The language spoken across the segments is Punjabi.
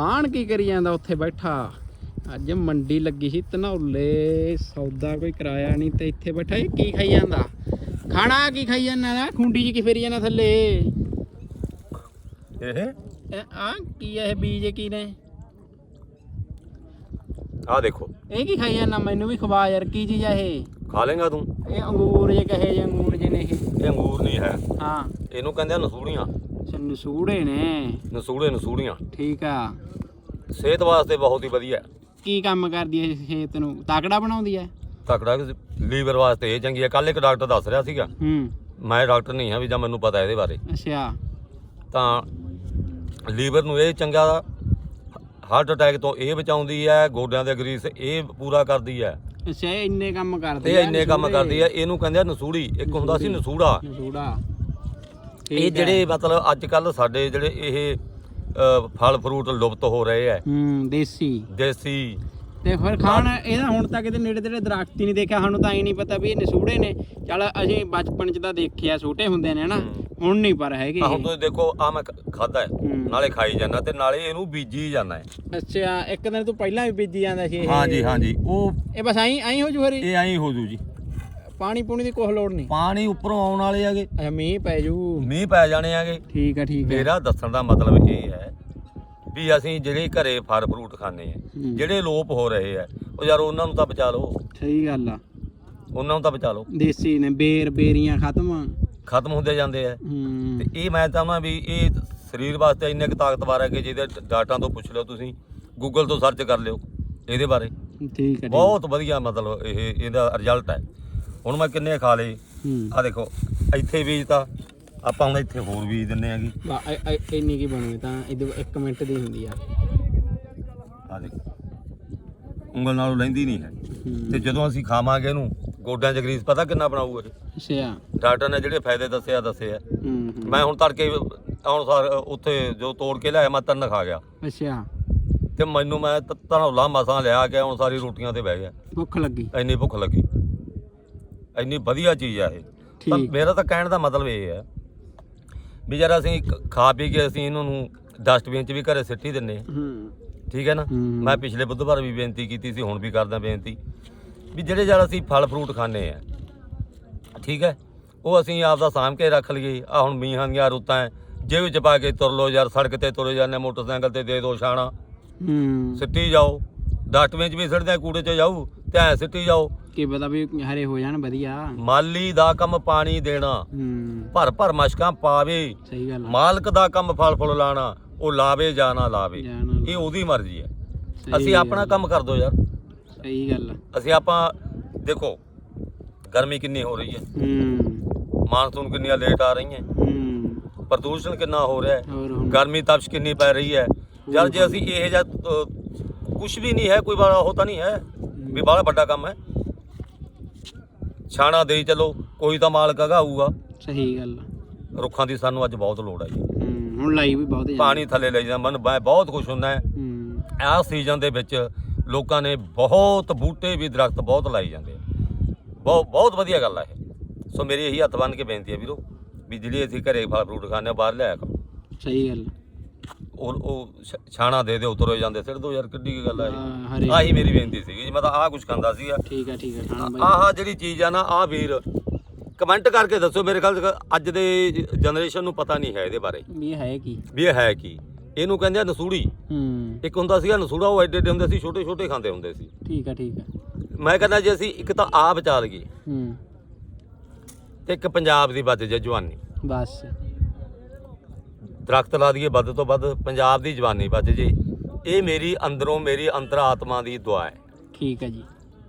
ਖਾਣ ਕੀ ਕਰੀ ਜਾਂਦਾ ਉੱਥੇ ਬੈਠਾ? ਅੱਜ ਮੰਡੀ ਲੱਗੀ ਸੀ ਧਨੌਲੇ ਸੌਦਾ ਕੋਈ ਕਰਾਇਆ ਨਹੀਂ ਤੇ ਇੱਥੇ ਬੈਠਾ। ਇਹ ਕੀ ਖਾਈ ਜਾਂਦਾ? ਖਾਣਾ ਕੀ ਖਾਈ ਜਾਂਦਾ ਨਾ ਖੁੰਡੀ ਜੀ ਕੀ ਫੇਰੀ ਜਾਂਦਾ ਥੱਲੇ? ਇਹ? ਆ ਕੀ ਹੈ ਇਹ ਬੀਜ ਕੀ ਨੇ? ਆ ਦੇਖੋ। ਇਹ ਕੀ ਖਾਈ ਜਾਂਦਾ? ਮੈਨੂੰ ਵੀ ਖਵਾ ਯਾਰ ਕੀ ਚੀਜ਼ ਆ ਇਹ? ਖਾ ਲੇਗਾ ਤੂੰ। ਇਹ ਅੰਗੂਰ ਜੇ ਕਹੇ ਜੇ ਅੰਗੂਰ ਜੇ ਨੇ ਇਹ। ਇਹ ਅੰਗੂਰ ਨਹੀਂ ਹੈ। ਹਾਂ। ਇਹਨੂੰ ਕਹਿੰਦੇ ਆ ਨਸੂੜੀਆਂ। ਛੰਨੂ ਸੂੜੇ ਨੇ। ਨਸੂੜੇ ਨਸੂੜੀਆਂ। ਠੀਕ ਆ। ਸਿਹਤ ਵਾਸਤੇ ਬਹੁਤ ਹੀ ਵਧੀਆ। ਹੈ। ਕੀ ਕੰਮ ਕਰਦੀ ਹੈ ਖੇਤ ਨੂੰ? ਤਾਕੜਾ ਬਣਾਉਂਦੀ ਹੈ ਤਕੜਾ ਲੀਵਰ ਵਾਸਤੇ ਇਹ ਚੰਗੀ ਹੈ ਕੱਲ ਇੱਕ ਡਾਕਟਰ ਦੱਸ ਰਿਹਾ ਸੀਗਾ। ਹੂੰ। ਮੈਂ ਡਾਕਟਰ ਨਹੀਂ ਹਾਂ ਵੀ ਜਾਂ ਮੈਨੂੰ ਪਤਾ ਇਹਦੇ ਬਾਰੇ। ਅੱਛਾ। ਤਾਂ ਲੀਵਰ ਨੂੰ ਇਹ ਚੰਗਾ ਹਾਰਟ ਅਟੈਕ ਤੋਂ ਇਹ ਬਚਾਉਂਦੀ ਹੈ ਗੋਡਿਆਂ ਦੇ ਗਰੀਸ ਇਹ ਪੂਰਾ ਕਰਦੀ ਹੈ ਅੱਛਾ ਇਹ ਇੰਨੇ ਕੰਮ ਕਰਦੀ ਤੇ ਇੰਨੇ ਕੰਮ ਕਰਦੀ ਹੈ ਇਹਨੂੰ ਕਹਿੰਦੇ ਆ ਨਸੂੜੀ। ਇੱਕ ਹੁੰਦਾ ਸੀ ਨਸੂੜਾ। ਸੂੜਾ ਇਹ ਜਿਹੜੇ ਮਤਲਬ ਅੱਜ ਕੱਲ ਸਾਡੇ ਜਿਹੜੇ ਇਹ ਅ, ਫਲ ਫਰੂਟ ਲੁਪਤ ਹੋ ਰਹੇ ਹੈ ਹੂੰ ਦੇਸੀ। ਦੇਸੀ। ਤੇ ਫਿਰ ਖਾਣ ਇਹਦਾ ਹੁਣ ਤੱਕ ਇਹਦੇ ਨੇੜੇ ਤੇੜੇ ਦਰਖਤ ਹੀ ਨਹੀਂ ਦੇਖਿਆ ਸਾਨੂੰ ਤਾਂ ਹੀ ਨਹੀਂ ਪਤਾ ਵੀ ਇਹ ਨਸੂੜੇ ਨੇ। ਚੱਲ ਅਸੀਂ ਬਚਪਨ ਚ ਤਾਂ ਦੇਖਿਆ ਛੋਟੇ ਹੁੰਦੇ ਨੇ ਹਨਾ। ਹੁਣ ਨਹੀਂ ਪਰ ਹੈਗੇ। ਆ ਹੁਣ ਤੁਸੀਂ ਦੇਖੋ ਆ ਮੈਂ ਖਾਦਾ ਹੈ ਹੂੰ। ਨਾਲੇ ਖਾਈ ਜਾਂਦਾ ਤੇ ਨਾਲੇ ਇਹਨੂੰ ਬੀਜੀ ਜਾਂਦਾ ਹੈ ਅੱਛਾ ਇੱਕ ਦਿਨ ਤੂੰ ਪਹਿਲਾਂ ਵੀ ਬੀਜੀ ਜਾਂਦਾ ਸੀ ਇਹ। ਹਾਂਜੀ ਹਾਂਜੀ। ਉਹ ਇਹ ਬਸ ਐਂ ਐਂ ਹੋ ਜੂ ਹਰੀ ਇਹ? ਐਂ ਹੋ ਜੂ ਜੀ। ਪਾਣੀ ਪੂਣੀ ਦੀ ਕੋਈ ਲੋੜ ਨਹੀਂ। ਪਾਣੀ ਉੱਪਰੋਂ ਆਉਣ ਵਾਲੇ ਹੈਗੇ ਅੱਛਾ ਮੀਂਹ ਪੈ ਜੂ। ਮੀਂਹ ਪੈ ਜਾਣੇ ਹੈਗੇ ਠੀਕ ਆ ਠੀਕ ਆ। ਮੇਰਾ ਦੱਸਣ ਦਾ ਮਤਲਬ ਇਹ ਹੈ ਵੀ ਅਸੀਂ ਜਿਹੜੇ ਘਰੇ ਫਲ ਫਰੂਟ ਖਾਂਦੇ ਆ ਹੂੰ। ਜਿਹੜੇ ਲੋਪ ਹੋ ਰਹੇ ਆ ਉਹ ਯਾਰ ਉਹਨਾਂ ਨੂੰ ਤਾਂ ਬਚਾ ਲਓ। ਸਹੀ ਗੱਲ ਆ। ਉਹਨਾਂ ਨੂੰ ਤਾਂ ਬਚਾ ਲਓ। ਦੇਸੀ ਨੇ ਬੇਰ ਬੇਰੀਆਂ ਖਤਮ ਖਤਮ ਹੁੰਦੇ ਜਾਂਦੇ ਆ। ਹੂੰ। ਤੇ ਇਹ ਮੈਂ ਚਾਹੁੰਦਾ ਵੀ ਇਹ ਸਰੀਰ ਵਾਸਤੇ ਇੰਨੇ ਕੁ ਤਾਕਤਵਰ ਹੈ ਕਿ ਜਿਹਦੇ ਡਾਟਾ ਤੋਂ ਪੁੱਛ ਲਿਓ ਤੁਸੀਂ ਗੂਗਲ ਤੋਂ ਸਰਚ ਕਰ ਲਿਓ ਇਹਦੇ ਬਾਰੇ। ਠੀਕ ਆ ਠੀਕ ਬਹੁਤ ਵਧੀਆ ਮਤਲਬ ਇਹ ਇਹਦਾ ਰਿਜ਼ਲਟ ਹੈ। ਹੁਣ ਮੈਂ ਕਿੰਨੇ ਖਾ ਲਏ? ਹੂੰ। ਆ ਦੇਖੋ ਇੱਥੇ ਬੀਜਤਾ ਆਪਾਂ ਹੁਣ ਇੱਥੇ ਹੋਰ ਬੀਜ ਦਿੰਨੇ ਆਗੇ। ਇੰਨੀ ਕੀ ਬਣੂ ਤਾਂ ਇਹਦੇ 1 ਮਿੰਟ ਦੀ ਹੁੰਦੀ ਆ। ਆ ਦੇਖੋ ਉਂਗਲ ਨਾਲੋਂ ਲੈਂਦੀ ਨਹੀਂ ਹੈ। ਤੇ ਜਦੋਂ ਅਸੀਂ ਖਾਵਾਂਗੇ ਇਹਨੂੰ ਗੋਡਿਆਂ 'ਚ ਗਰੀਸ ਪਤਾ ਕਿੰਨਾ ਬਣਾਊਗਾ ਇਹ? ਅੱਛਾ। ਡਾਕਟਰ ਨੇ ਜਿਹੜੇ ਫਾਇਦੇ ਦੱਸੇ ਆ ਦੱਸੇ ਆ। ਹੂੰ ਹੂੰ। ਮੈਂ ਹੁਣ ਤੜਕੇ ਆਉਣ ਸਾਰ ਉੱਥੇ ਜੋ ਤੋੜ ਕੇ ਲਿਆਇਆ ਮੈਂ ਤਿੰਨ ਖਾ ਗਿਆ। ਅੱਛਾ। ਤੇ ਮੈਨੂੰ ਮੈਂ ਤ- ਧਨੌਲਾ ਮਸਾਂ ਲਿਆ ਕੇ ਹੁਣ ਸਾਰੀ ਰੋਟੀਆਂ ਤੇ ਬਹਿ ਗਿਆ। ਭੁੱਖ ਲੱਗੀ। ਇੰਨੀ ਭੁੱਖ ਲੱਗੀ। ਇੰਨੀ ਵਧੀਆ ਚੀਜ਼ ਆ ਇਹ। ਤਾਂ ਠੀਕ। ਮੇਰਾ ਤਾਂ ਕਹਿਣ ਦਾ ਮਤਲਬ ਇਹ ਹੈ ਵੀ ਜਰਾ ਅਸੀਂ ਖ- ਖਾ ਪੀ ਕੇ ਅਸੀਂ ਇਹਨਾਂ ਨੂੰ ਡਸਟਬਿਨ 'ਚ ਵੀ ਘਰੇ ਸਿੱਟੀ ਦਿੰਨੇ ਆ ਹੂੰ। ਠੀਕ ਹੈ ਨਾ? ਹੂੰ। ਮੈਂ ਪਿਛਲੇ ਬੁੱਧਵਾਰ ਵੀ ਬੇਨਤੀ ਕੀਤੀ ਸੀ ਹੁਣ ਵੀ ਕਰਦਾ ਬੇਨਤੀ। ਵੀ ਜਿਹੜੇ ਜਦ ਅਸੀਂ ਫਲ ਫਰੂਟ ਖਾਂਦੇ ਆ ਠੀਕ ਹੈ? ਉਹ ਅਸੀਂ ਆਪਦਾ ਸਾਂਭ ਕੇ ਰੱਖ ਲਈਏ। ਆ ਹੁਣ ਮੀਂਹਾਂ ਦੀਆਂ ਰੁੱਤਾਂ ਹੈ ਜੇਬ ਵਿੱਚ ਪਾ ਕੇ ਤੁਰ ਲਓ ਯਾਰ ਸੜਕ ਤੇ ਤੁਰੇ ਜਾਂਦੇ ਮੋਟਰਸਾਈਕਲ ਤੇ ਦੇ ਦੋ ਛਾਣਾ। ਹੂੰ। ਸਿੱਟੀ ਜਾਓ ਡਸਟਬਿਨ 'ਚ ਵੀ ਸਿੱਟਦੇ ਆ, ਕੂੜੇ 'ਚ ਜਾਊ। ਐ ਸਿੱਟੀ ਜਾਓ। ਕੀ ਪਤਾ ਵੀ ਹਰੇ ਹੋ ਜਾਣ ਵਧੀਆ। ਮਾਲੀ ਦਾ ਕੰਮ ਪਾਣੀ ਦੇਣਾ। ਹੂੰ। ਭਰ ਭਰ ਮਸ਼ਕਾਂ ਪਾਵੇ। ਸਹੀ ਗੱਲ ਆ। ਮਾਲਕ ਦਾ ਕੰਮ ਫਲ ਫੁੱਲ ਲਾਣਾ ਉਹ ਲਾਵੇ ਜਾਂ ਨਾ ਲਾਵੇ। ਇਹ ਉਹਦੀ ਮਰਜ਼ੀ ਹੈ। ਸਹੀ ਅਸੀਂ ਆਪਣਾ ਕੰਮ ਕਰ ਦੋ ਯਾਰ। ਸਹੀ ਗੱਲ ਆ। ਅਸੀਂ ਆਪਾਂ ਦੇਖੋ ਗਰਮੀ ਕਿੰਨੀ ਹੋ ਰਹੀ ਹੈ। ਹੂੰ। ਮਾਨਸੂਨ ਕਿੰਨੀਆਂ ਲੇਟ ਆ ਰਹੀਆਂ। ਹੂੰ। ਪ੍ਰਦੂਸ਼ਣ ਕਿੰਨਾ ਹੋ ਰਿਹਾ ਹੈ। ਹੋਰ ਹੁਣ? ਗਰਮੀ ਤਪਸ਼ ਕਿੰਨੀ ਪੈ ਰਹੀ ਹੈ। ਯਾਰ ਜੇ ਅਸੀਂ ਇਹ ਜਿਹਾ ਕੁਝ ਵੀ ਨਹੀਂ ਹੈ ਕੋਈ ਬੜਾ ਉਹ ਤਾਂ ਨਹੀਂ ਹੈ। ਵੀ ਬੜਾ ਵੱਡਾ ਕੰਮ ਹੈ। ਛਾਣਾ ਦੇਈ ਚਲੋ ਕੋਈ ਤਾਂ ਮਾਲਕ ਅਗਾਊਗਾ ਸਹੀ ਗੱਲ ਆ। ਰੁੱਖਾਂ ਦੀ ਸਾਨੂੰ ਅੱਜ ਬਹੁਤ ਲੋੜ ਹੈ ਜੀ। ਹੂੰ ਹੁਣ ਲਾਈ ਵੀ ਬਹੁਤ। ਪਾਣੀ ਥੱਲੇ ਲੈ ਜਾਂਦਾ ਮਨ ਮੈਂ ਬਹੁਤ ਖੁਸ਼ ਹੁੰਦਾ ਹੈ। ਹੂੰ। ਆਹ ਸੀਜ਼ਨ ਦੇ ਵਿੱਚ ਲੋਕਾਂ ਨੇ ਬਹੁਤ ਬੂਟੇ ਵੀ ਦਰਖਤ ਬਹੁਤ ਲਾਈ ਜਾਂਦੇ ਆ। ਬਹੁਤ ਬਹੁਤ ਵਧੀਆ ਗੱਲ ਆ ਇਹ। ਸੋ ਮੇਰੀ ਇਹੀ ਹੱਥ ਬੰਨ ਕੇ ਬੇਨਤੀ ਹੈ ਵੀਰੋ ਵੀ ਜਿਹੜੀ ਅਸੀਂ ਘਰੇ ਫਲ ਫਰੂਟ ਖਾਂਦੇ ਆ ਬਾਹਰ ਲਿਆਇਆ ਕਰੋ। ਸਹੀ ਗੱਲ ਉਹ ਉਹ ਛ- ਛਾਣਾ ਦੇ ਦੇ ਉਤਰੋ ਜਾਂਦੇ ਸਿਰ ਦੋ ਯਾਰ ਕਿੱਡੀ ਕੀ ਗੱਲ ਆ ਆ, ਇਹ ਹਰੇ ਆਹੀ ਮੇਰੀ ਬੇਨਤੀ ਸੀਗੀ ਜੀ ਮੈਂ ਤਾਂ ਆਹ ਕੁਝ ਖਾਂਦਾ ਸੀਗਾ। ਠੀਕ ਆ ਠੀਕ ਆ ਖਾਣਾ ਬਾਈ। ਆਹ ਜਿਹੜੀ ਚੀਜ਼ ਆ ਨਾ ਆਹ ਵੀਰ ਕਮੈਂਟ ਕਰਕੇ ਦੱਸੋ ਮੇਰੇ ਖਿਆਲ 'ਚ ਅੱਜ ਦੇ ਜਨਰੇਸ਼ਨ ਨੂੰ ਪਤਾ ਨਹੀਂ ਹੈ ਇਹਦੇ ਬਾਰੇ। ਵੀ ਇਹ ਹੈ ਕੀ? ਵੀ ਇਹ ਹੈ ਕੀ? ਇਹਨੂੰ ਕਹਿੰਦੇ ਆ ਨਸੂੜੀ। ਹੂੰ। ਇੱਕ ਹੁੰਦਾ ਸੀਗਾ ਨਸੂੜਾ ਉਹ ਐਡੇ ਐਡੇ ਹੁੰਦੇ ਸੀ ਛੋਟੇ ਛੋਟੇ ਖਾਂਦੇ ਹੁੰਦੇ ਸੀ। ਠੀਕ ਆ ਠੀਕ ਆ। ਮੈਂ ਕਹਿੰਦਾ ਜੇ ਅਸੀਂ ਇੱਕ ਤਾਂ ਆ ਬਚਾ ਲਈਏ ਹੂੰ। ਤੇ ਇੱਕ ਪੰਜਾਬ ਦੀ ਬਚ ਜੇ ਜਵਾਨੀ। ਬਸ। ਦਰਖਤ ਲਾ ਦਈਏ ਵੱਧ ਤੋਂ ਵੱਧ ਪੰਜਾਬ ਦੀ ਜਵਾਨੀ ਬਚ ਜੇ। ਇਹ ਮੇਰੀ ਅੰਦਰੋਂ ਮੇਰੀ ਅੰਤਰਾਤਮਾ ਦੀ ਦੁਆ ਹੈ। ਠੀਕ ਆ ਜੀ।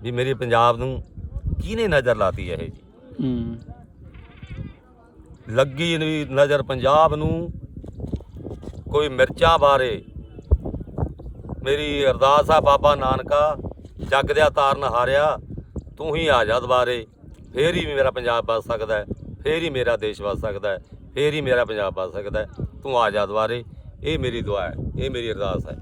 ਵੀ ਮੇਰੇ ਪੰਜਾਬ ਨੂੰ ਕਿਹਨੇ ਨਜ਼ਰ ਲਾਤੀ ਹੈ ਇਹ ਜੀ? ਹੂੰ। ਲੱਗੀ ਵੀ ਨਜ਼ਰ ਪੰਜਾਬ ਨੂੰ ਕੋਈ ਮਿਰਚਾਂ ਬਾਰੇ। ਮੇਰੀ ਅਰਦਾਸ ਆ ਬਾਬਾ ਨਾਨਕਾ ਜੱਗ ਦਿਆ ਤਾਰਨ ਹਾਰਿਆ ਤੂੰ ਹੀ ਆ ਜਾ ਦੁਬਾਰੇ। ਫੇਰ ਹੀ ਮੇਰਾ ਪੰਜਾਬ ਬਚ ਸਕਦਾ ਹੈ ਫੇਰ ਹੀ ਮੇਰਾ ਦੇਸ਼ ਬਚ ਸਕਦਾ ਹੈ ਫੇਰ ਹੀ ਮੇਰਾ ਪੰਜਾਬ ਬਚ ਸਕਦਾ ਹੈ। ਤੂੰ ਆ ਜਾ ਦੁਬਾਰੇ ਇਹ ਮੇਰੀ ਦੁਆ ਹੈ ਇਹ ਮੇਰੀ ਅਰਦਾਸ ਹੈ।